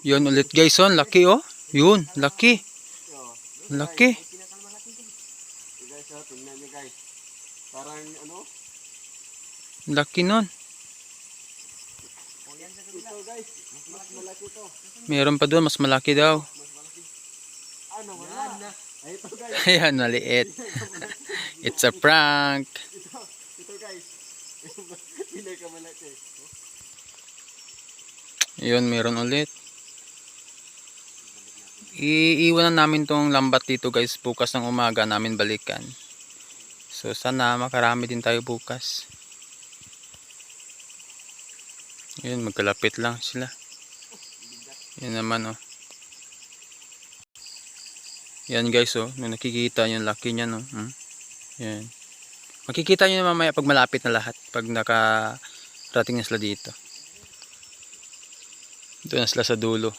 Yun ulit guys, oh. Laki oh. Yun, laki. Laki. Parang ano? Laki nun. Meron pa doon, mas malaki daw. Ano, wala na. Ayan, maliit. It's a prank. Ito, ito guys. Pinakamalaki. Yun, meron ulit. Iiwanan namin tong lambat dito guys. Bukas ng umaga namin balikan. So sana makarami din tayo bukas. Yun, magkalapit lang sila. Yan naman oh. Yan guys oh, nung nakikita yung laki niya no. Hmm? Yan. Makikita nyo mamaya pag malapit na lahat. Pag nakarating na sila dito. Doon na sila sa dulo.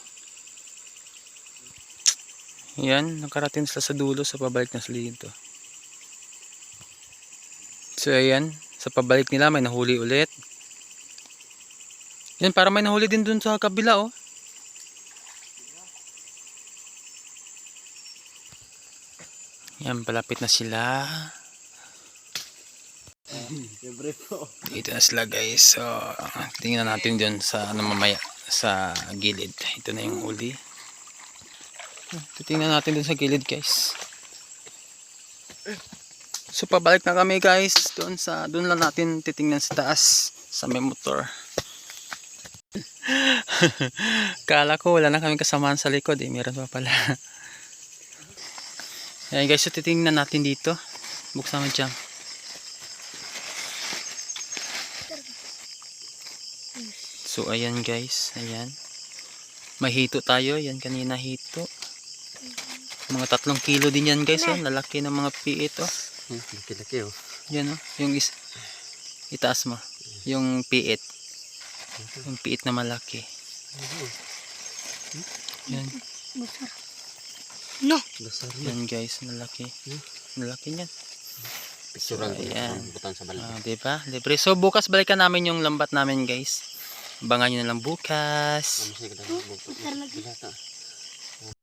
Yan, nakarating sila sa dulo sa pabalik na sila dito. So ayan, sa pabalik nila may nahuli ulit. Yan, para may nahuli din dun sa kabila oh. Yan, palapit na sila. Siyempre. Dito na sila guys. So, tingnan natin dyan sa ano mamaya sa gilid. Ito na yung huli. Titingnan natin dun sa gilid guys. So pabalik na kami guys doon sa doon lang natin titingnan sa taas sa may motor. Kala ko wala na kami kasamaan sa likod eh. Meron pa pala. Ayan guys, so titingnan natin dito. Buksan mo dyan. So ayan guys, ayan. May hito tayo, yan kanina hito. Mga tatlong kilo din yan guys, oh. lalaki ng mga piit oh. Laki-laki oh. Yan oh, yung is itaas mo, yung piit. Yung piit na malaki. Yan, No. Dasar yan guys, malaki. Malaki niyan. Picturean ko ayan. yung butan sa balik. Ah, di ba? Libre. So bukas balikan namin yung lambat namin guys. Abangan nyo na lang bukas. Ka bukto. Bilata.